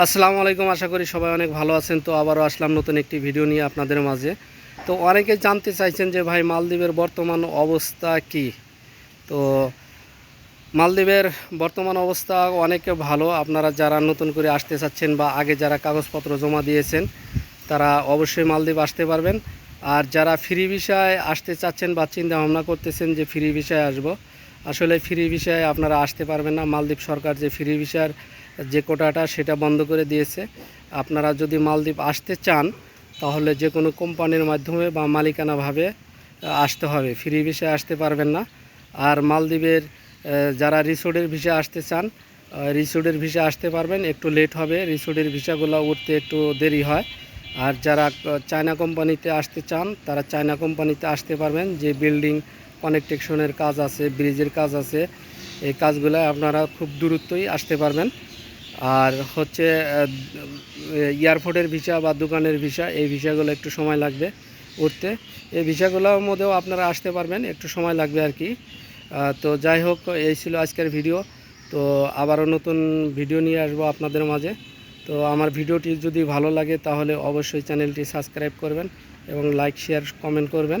আসসালামু আলাইকুম, আশা করি সবাই অনেক ভালো আছেন। তো আবারও আসলাম নতুন একটি ভিডিও নিয়ে আপনাদের মাঝে। তো অনেকে জানতে চাইছেন যে ভাই, মালদ্বীপের বর্তমান অবস্থা কি? তো মালদ্বীপের বর্তমান অবস্থা অনেকে ভালো। আপনারা যারা নতুন করে আসতে চাচ্ছেন বা আগে যারা কাগজপত্র জমা দিয়েছেন, তারা অবশ্যই মালদ্বীপ আসতে পারবেন। আর যারা ফ্রি বিষয়ে আসতে চাচ্ছেন বা চিন্তা ভাবনা করতেছেন যে ফ্রি বিষয়ে আসব আসলে ফ্রি ভিসায় আপনারা আসতে পারবেন না। মালদ্বীপ সরকার যে ফ্রি ভিসার যে কোটাটা সেটা বন্ধ করে দিয়েছে। আপনারা যদি মালদ্বীপ আসতে চান, তাহলে যে কোনো কোম্পানির মাধ্যমে বা মালিকানাভাবে আসতে হবে। ফ্রি বিষয়ে আসতে পারবেন না। আর মালদ্বীপের যারা রিসোর্টের ভিসা আসতে চান রিসোর্টের ভিসা আসতে পারবেন। একটু লেট হবে। রিসোর্টের ভিসাগুলো উঠতে একটু দেরি হয়। আর যারা চায়না কোম্পানিতে আসতে চান, তারা চায়না কোম্পানিতে আসতে পারবেন। যে বিল্ডিং কানেকটেকশনের কাজ আছে, ব্রিজের কাজ আছে। এই কাজগুলো আপনারা খুব দূরত্বই আসতে পারবেন। আর হচ্ছে এয়ারপোর্টের ভিসা বা দোকানের ভিসা, এই ভিসাগুলো একটু সময় লাগবে উঠতে। এই ভিসাগুলোর মধ্যেও আপনারা আসতে পারবেন, একটু সময় লাগবে আর কি। তো যাই হোক, এই ছিল আজকের ভিডিও। তো আবারও নতুন ভিডিও নিয়ে আসব আপনাদের মাঝে। তো আমার ভিডিওটি যদি ভালো লাগে, তাহলে অবশ্যই চ্যানেলটি সাবস্ক্রাইব করবেন এবং লাইক, শেয়ার, কমেন্ট করবেন।